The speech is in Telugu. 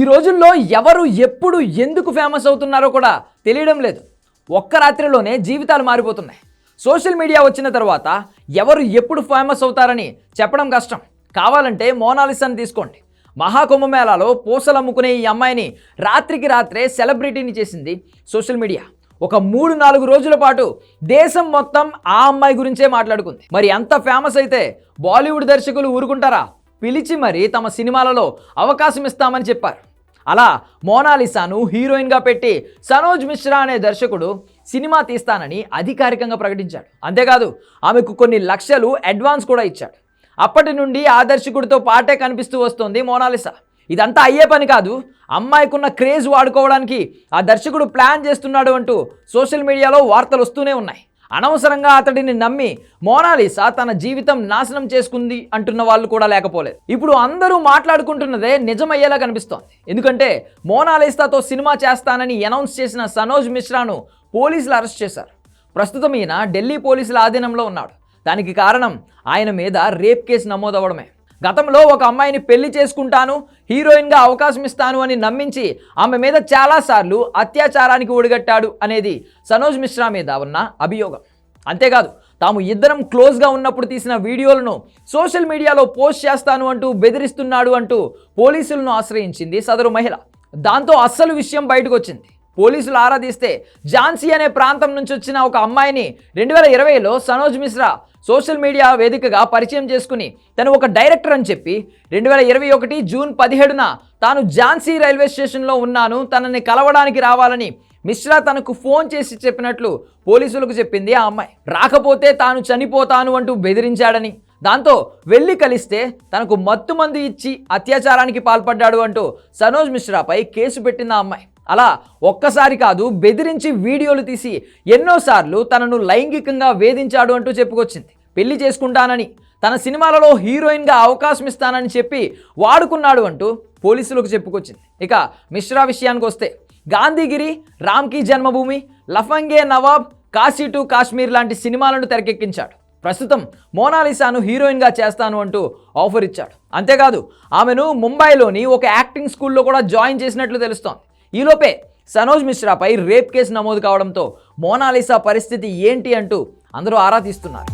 ఈ రోజుల్లో ఎవరు ఎప్పుడు ఎందుకు ఫేమస్ అవుతున్నారో కూడా తెలియడం లేదు. ఒక్క రాత్రిలోనే జీవితాలు మారిపోతున్నాయి. సోషల్ మీడియా వచ్చిన తర్వాత ఎవరు ఎప్పుడు ఫేమస్ అవుతారని చెప్పడం కష్టం. కావాలంటే మోనాలిసాని తీసుకోండి. మహాకుంభమేళాలో పూసలు అమ్ముకునే ఈ అమ్మాయిని రాత్రికి రాత్రే సెలబ్రిటీని చేసింది సోషల్ మీడియా. ఒక మూడు నాలుగు రోజుల పాటు దేశం మొత్తం ఆ అమ్మాయి గురించే మాట్లాడుకుంది. మరి అంత ఫేమస్ అయితే బాలీవుడ్ దర్శకులు ఊరుకుంటారా? పిలిచి మరీ తమ సినిమాలలో అవకాశం ఇస్తామని చెప్పారు. అలా మోనాలిసాను హీరోయిన్గా పెట్టి సనోజ్ మిశ్రా అనే దర్శకుడు సినిమా తీస్తానని అధికారికంగా ప్రకటించాడు. అంతేకాదు ఆమెకు కొన్ని లక్షలు అడ్వాన్స్ కూడా ఇచ్చాడు. అప్పటి నుండి ఆ దర్శకుడితో పాటే కనిపిస్తూ వస్తోంది మోనాలిసా. ఇదంతా అయ్యే పని కాదు అమ్మాయికున్న క్రేజ్ వాడుకోవడానికి ఆ దర్శకుడు ప్లాన్ చేస్తున్నాడు అంటూ సోషల్ మీడియాలో వార్తలు వస్తూనే ఉన్నాయి. అనవసరంగా అతడిని నమ్మి మోనాలిసా తన జీవితం నాశనం చేసుకుంది అంటున్న వాళ్ళు కూడా లేకపోలేదు. ఇప్పుడు అందరూ మాట్లాడుకుంటున్నదే నిజమయ్యేలా కనిపిస్తోంది. ఎందుకంటే మోనాలిసాతో సినిమా చేస్తానని అనౌన్స్ చేసిన సనోజ్ మిశ్రాను పోలీసులు అరెస్ట్ చేశారు. ప్రస్తుతం ఈయన ఢిల్లీ పోలీసుల ఆధీనంలో ఉన్నాడు. దానికి కారణం ఆయన మీద రేప్ కేసు నమోదవడమే గతంలో ఒక అమ్మాయిని పెళ్ళి చేసుకుంటాను హీరోయిన్గా అవకాశం ఇస్తాను అని నమ్మించి ఆమె మీద చాలాసార్లు అత్యాచారానికి ఒడిగట్టాడు అనేది సనోజ్ మిశ్రా మీద ఉన్న అభియోగం. అంతేకాదు తాము ఇద్దరం క్లోజ్గా ఉన్నప్పుడు తీసిన వీడియోలను సోషల్ మీడియాలో పోస్ట్ చేస్తాను అంటూ బెదిరిస్తున్నాడు అంటూ పోలీసులను ఆశ్రయించింది సదరు మహిళ. దాంతో అస్సలు విషయం బయటకు వచ్చింది పోలీసులు ఆరాధిస్తే ఝాన్సీ అనే ప్రాంతం నుంచి వచ్చిన ఒక అమ్మాయిని రెండు వేల ఇరవైలో సనోజ్ మిశ్రా సోషల్ మీడియా వేదికగా పరిచయం చేసుకుని తను ఒక డైరెక్టర్ అని చెప్పి రెండు వేల ఇరవై ఒకటి జూన్ పదిహేడున తాను ఝాన్సీ రైల్వే స్టేషన్లో ఉన్నాను తనని కలవడానికి రావాలని మిశ్రా తనకు ఫోన్ చేసి చెప్పినట్లు పోలీసులకు చెప్పింది ఆ అమ్మాయి. రాకపోతే తాను చనిపోతాను అంటూ బెదిరించాడని. దాంతో వెళ్ళి కలిస్తే తనకు మత్తుమందు ఇచ్చి అత్యాచారానికి పాల్పడ్డాడు అంటూ సనోజ్ మిశ్రాపై కేసు పెట్టింది ఆ అమ్మాయి. అలా ఒక్కసారి కాదు బెదిరించి వీడియోలు తీసి ఎన్నోసార్లు తనను లైంగికంగా వేధించాడు అంటూ చెప్పుకొచ్చింది. పెళ్ళి చేసుకుంటానని తన సినిమాలలో హీరోయిన్గా అవకాశం ఇస్తానని చెప్పి వాడుకున్నాడు అంటూ పోలీసులకు చెప్పుకొచ్చింది. ఇక మిశ్రా విషయానికి వస్తే గాంధీగిరి రామ్కి జన్మభూమి లఫంగే నవాబ్ కాశీ టు కాశ్మీర్ లాంటి సినిమాలను తెరకెక్కించాడు. ప్రస్తుతం మోనాలిసాను హీరోయిన్గా చేస్తాను అంటూ ఆఫర్ ఇచ్చాడు. అంతేకాదు ఆమెను ముంబైలోని ఒక యాక్టింగ్ స్కూల్లో కూడా జాయిన్ చేసినట్లు తెలుస్తోంది. ఈలోపే సనోజ్ మిశ్రాపై రేప్ కేసు నమోదు కావడంతో మోనాలిసా పరిస్థితి ఏంటి అంటూ అందరూ ఆరా తీస్తున్నారు.